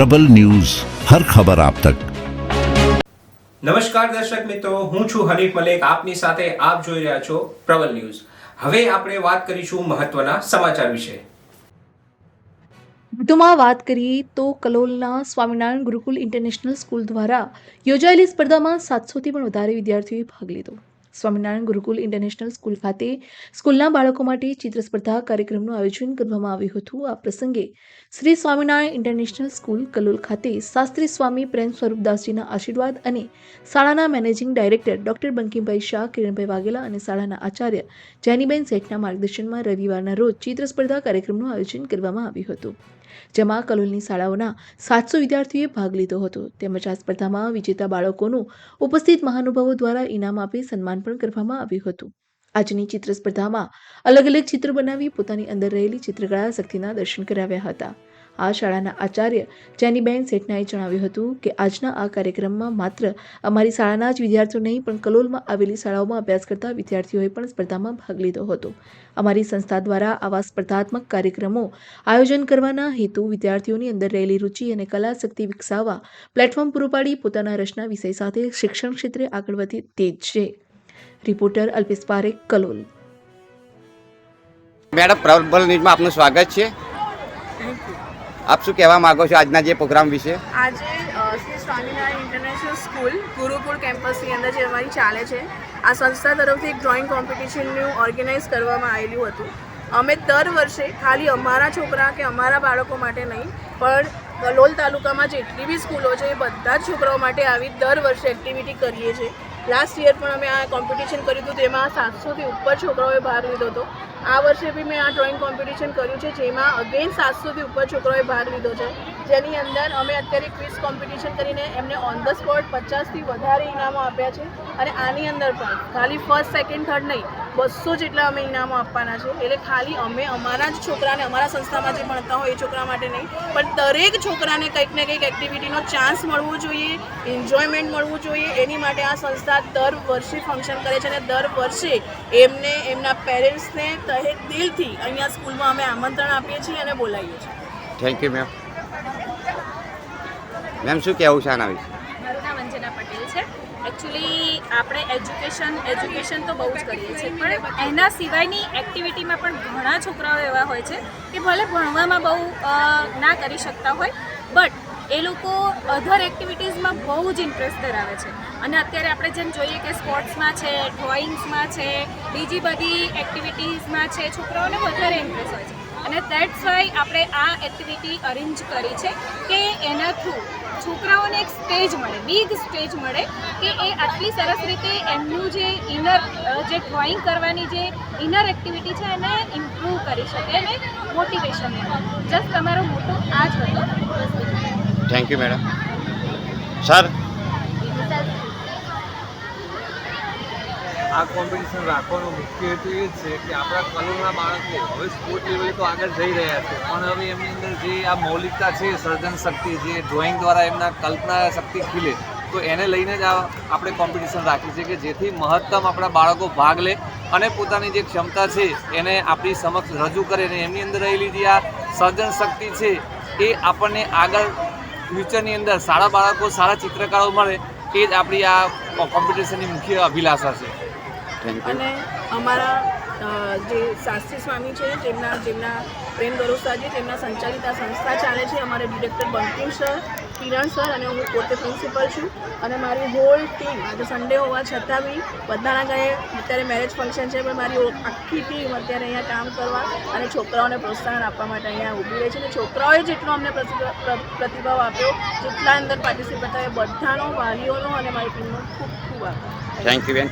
પ્રબલ news હર ખબર આપ તક. નમસ્કાર દર્શક મિત્રો હું છું હરીફ મલેક. આપની સાથે આપ જોઈ રહ્યા છો પ્રબલ ન્યૂઝ. હવે આપણે વાત કરીશું મહત્વના સમાચાર વિશે. વધુમાં વાત કરીએ તો કલોલના સ્વામિનારાયણ ગુરુકુલ ઇન્ટરનેશનલ સ્કૂલ દ્વારા યોજાયેલી સ્પર્ધામાં સાતસોથી પણ વધારે વિદ્યાર્થીઓએ ભાગ લીધો. સ્વામિનારાયણ ગુરુકુલ ઇન્ટરનેશનલ સ્કૂલ ખાતે સ્કૂલના બાળકો માટે ચિત્ર સ્પર્ધા કાર્યક્રમનું આયોજન કરવામાં આવ્યું હતું. આ પ્રસંગે શ્રી સ્વામિનારાયણ ઇન્ટરનેશનલ સ્કૂલ કલોલ ખાતે શાસ્ત્રી સ્વામી પ્રેમ સ્વરૂપદાસજીના આશીર્વાદ અને શાળાના managing director doctor Bankimbhai Shah, Kiranbhai Vaghela અને શાળાના આચાર્ય જેનીબેન શેઠના માર્ગદર્શનમાં રવિવારના રોજ ચિત્ર સ્પર્ધા કાર્યક્રમનું આયોજન કરવામાં આવ્યું હતું. જેમાં કલોલની શાળાઓના સાતસો વિદ્યાર્થીઓએ ભાગ લીધો હતો. તેમજ આ સ્પર્ધામાં વિજેતા બાળકોનું ઉપસ્થિત મહાનુભાવો દ્વારા ઇનામ આપી સન્માન પણ કરવામાં આવ્યું હતું. આજની ચિત્ર સ્પર્ધામાં અલગ અલગ ચિત્ર બનાવી પોતાની અંદર રહેલી ચિત્રકળા શક્તિના દર્શન કરાવ્યા હતા. આ શાળાના આચાર્ય જેનીબેન સેઠનાએ જણાવ્યું હતું કે, આજના આ કાર્યક્રમમાં માત્ર અમારી શાળાના જ વિદ્યાર્થીઓ નહીં, પણ કલોલમાં આવેલી શાળાઓમાં અભ્યાસ કરતા વિદ્યાર્થીઓએ પણ સ્પર્ધામાં ભાગ લીધો હતો. અમારી સંસ્થા દ્વારા આવા સ્પર્ધાત્મક કાર્યક્રમો આયોજન કરવાના હેતુ વિદ્યાર્થીઓની અંદર રહેલી રુચિ અને કલા શક્તિ વિકસાવવા, પ્લેટફોર્મ પૂરું પાડી પોતાના રચના વિષય સાથે શિક્ષણ ક્ષેત્રે આગળ વધી તે જ છે. રિપોર્ટર અલ્પેશ પારેખ કલોલ. મેડમ પ્રબલ ન્યૂઝમાં આપનું સ્વાગત છે. આપ શું કહેવા માંગો છો આજના જે પ્રોગ્રામ વિશે? આજે શ્રી સ્વામિનારાયણ ઇન્ટરનેશનલ સ્કૂલ ગુરુકુળ કેમ્પસની અંદર જે અમારી ચાલે છે આ સંસ્થા તરફથી એક ડ્રોઈંગ કોમ્પિટિશનનું ઓર્ગેનાઇઝ કરવામાં આવેલું હતું. અમે દર વર્ષે ખાલી અમારા છોકરા કે અમારા બાળકો માટે નહીં પણ કલોલ તાલુકામાં જેટલી બી સ્કૂલો છે એ બધા જ છોકરાઓ માટે આવી દર વર્ષે એક્ટિવિટી કરીએ છીએ. લાસ્ટ યર પણ અમે આ કોમ્પિટિશન કર્યું હતું તેમાં સાતસોથી ઉપર છોકરાઓએ ભાગ લીધો હતો. આ વર્ષે બી મેં આ ડ્રોઈંગ કોમ્પિટિશન કર્યું છે, જેમાં અગેન સાતસોથી ઉપર છોકરાઓએ ભાગ લીધો છે. જેની અંદર અમે અત્યારે ક્વિઝ કોમ્પિટિશન કરીને એમને ઓન ધ સ્પોટ પચાસથી વધારે ઇનામો આપ્યા છે. અને આની અંદર પણ ખાલી ફર્સ્ટ સેકન્ડ થર્ડ નહીં બસો જેટલા અમે ઇનામો આપવાના છે. એટલે ખાલી અમે અમારા જ છોકરાને, અમારા સંસ્થામાં જે ભણતા હોય એ છોકરા માટે નહીં, પણ દરેક છોકરાને કંઈક ને કંઈક એક્ટિવિટીનો ચાન્સ મળવો જોઈએ એન્જોયમેન્ટ મળવું જોઈએ. એની માટે આ સંસ્થા દર વર્ષે ફંક્શન કરે છે અને દર વર્ષે એમને, એમના પેરેન્ટ્સને તહે દિલથી અહીંયા સ્કૂલમાં અમે આમંત્રણ આપીએ છીએ અને બોલાવીએ છીએ. થેન્ક યુ મેમ મેમ શું કહેવું છે આના વિશે મારું નામ અંજના પટેલ છે એકચ્યુઅલી આપણે એજ્યુકેશન એજ્યુકેશન તો બહુ જ કરીએ છીએ, પણ એના સિવાયની એક્ટિવિટીમાં પણ ઘણા છોકરાઓ એવા હોય છે કે ભલે ભણવામાં બહુ ના કરી શકતા હોય બટ એ લોકો અધર એક્ટિવિટીઝમાં બહુ જ ઇન્ટરેસ્ટ ધરાવે છે. અને અત્યારે આપણે જેમ જોઈએ કે સ્પોર્ટ્સમાં છે ડ્રોઈંગ્સમાં છે, બીજી બધી એક્ટિવિટીઝમાં છે, છોકરાઓને વધારે ઇન્ટરેસ્ટ હોય છે. અને દેટ્સ વાય આપણે આ એક્ટિવિટી અરેન્જ કરી છે કે એના થ્રુ છોકરાઓને એક સ્ટેજ મળે બિગ સ્ટેજ મળે કે એ આટલી સરસ રીતે એમનું જે ઇનર જે ડ્રોઈંગ કરવાની જે ઇનર એક્ટિવિટી છે એને ઇમ્પ્રૂવ કરી શકે અને મોટિવેશન મળે. જસ્ટ તમારો મોટો આ જ હતો. થેન્ક યુ મેડમ સર આ કોમ્પિટિશન રાખવાનો મુખ્ય હેતુ એ છે કે આપણા કલોલના બાળકો હવે સ્પોર્ટ લેવલે તો આગળ જઈ રહ્યા છે. પણ હવે એમની અંદર જે આ મૌલિકતા છે, સર્જન શક્તિ જે ડ્રોઈંગ દ્વારા એમના કલ્પના શક્તિ ખીલે, તો એને લઈને જ આપણે કોમ્પિટિશન રાખી છે કે જેથી મહત્તમ આપણા બાળકો ભાગ લે અને પોતાની જે ક્ષમતા છે એને આપણી સમક્ષ રજૂ કરે અને એમની અંદર રહેલી જે આ સર્જન શક્તિ છે એ આપણને આગળ ફ્યુચરની અંદર સારા બાળકો, સારા ચિત્રકારો મળે, એ જ આપણી આ કોમ્પિટિશનની મુખ્ય અભિલાષા છે. અને અમારા જે શાસ્ત્રી સ્વામી છે જેમના જેમના પ્રેમ ગરોસાજી તેમના સંચાલિત આ સંસ્થા ચાલે છે અમારે director Bankim sir Kiran sir અને હું પોતે પ્રિન્સિપલ છું. અને મારી હોલ ટીમ આજે સન્ડે હોવા છતાં બી બધાના ઘરે અત્યારે મેરેજ ફંક્શન છે પણ મારી આખી ટીમ અત્યારે અહીંયા કામ કરવા અને છોકરાઓને પ્રોત્સાહન આપવા માટે અહીંયા ઊભી રહી છે. અને છોકરાઓએ જેટલો અમને પ્રતિભા- પ્ર- પ્રતિભાવ આપ્યો જેટલા અંદર પાર્ટિસિપેટ થયા બધાનો વાલીઓનો અને મારી ટીમનો ખૂબ ખૂબ આભાર. થેન્ક યુ બેન.